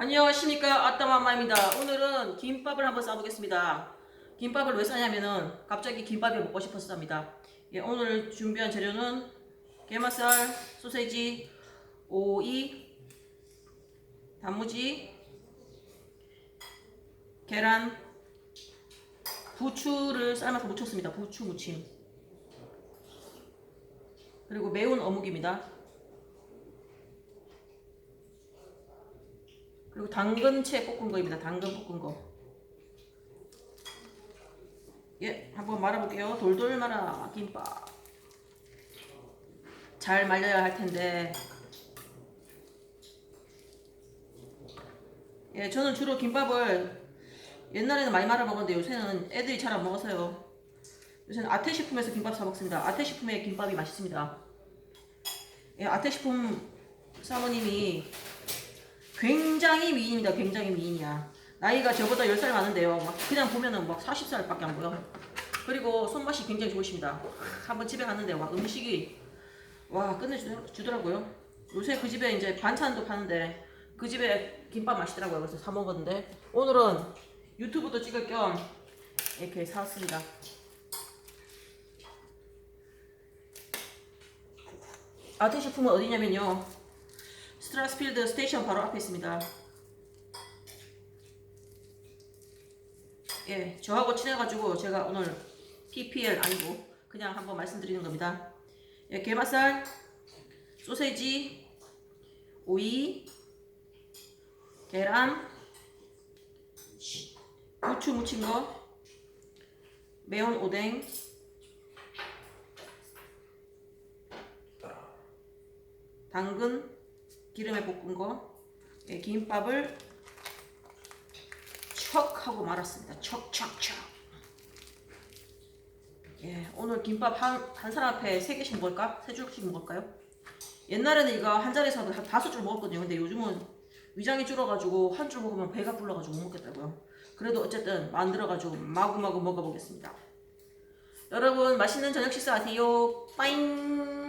안녕하십니까 아따맘마입니다. 오늘은 김밥을 한번 싸보겠습니다. 김밥을 왜 싸냐면은 갑자기 김밥이 먹고 싶어서 쌉니다. 예, 오늘 준비한 재료는 게맛살, 소세지, 오이, 단무지, 계란, 부추를 삶아서 무쳤습니다. 부추 무침. 그리고 매운 어묵입니다 그리고 당근채 볶은 거입니다. 당근 볶은 거. 예, 한번 말아볼게요. 돌돌 말아 김밥. 잘 말려야 할 텐데. 예, 저는 주로 김밥을 옛날에는 많이 말아 먹었는데 요새는 애들이 잘 안 먹어서요. 요새는 아태식품에서 김밥 사 먹습니다. 아태식품의 김밥이 맛있습니다. 예, 아태식품 사모님이 굉장히 미인입니다. 굉장히 미인이야. 나이가 저보다 10살 많은데요. 막 그냥 보면은 막 40살밖에 안 보여. 그리고 손맛이 굉장히 좋으십니다. 한번 집에 갔는데 와 음식이 와 끝내주더라고요. 요새 그 집에 이제 반찬도 파는데 그 집에 김밥 맛있더라고요. 그래서 사 먹었는데 오늘은 유튜브도 찍을 겸 이렇게 사왔습니다. 아트 식품은 어디냐면요. 스트라스필드 스테이션 바로 앞에 있습니다. 예, 저하고 친해가지고 제가 오늘 PPL 아니고 그냥 한번 말씀드리는 겁니다. 예, 게맛살, 소세지, 오이, 계란, 부추 무친 거, 매운 오뎅, 당근, 기름에 볶은 거, 예, 김밥을 척 하고 말았습니다. 척척척. 예, 오늘 김밥 한, 한 사람 앞에 세 개씩 먹을까? 세 줄씩 먹을까요? 옛날에는 이거 한 자리 사도 한 다섯 줄 먹었거든요. 근데 요즘은 위장이 줄어가지고 한 줄 먹으면 배가 불러가지고 못 먹겠다고요. 그래도 어쨌든 만들어가지고 마구마구 먹어보겠습니다. 여러분 맛있는 저녁 식사 하세요. 빠잉.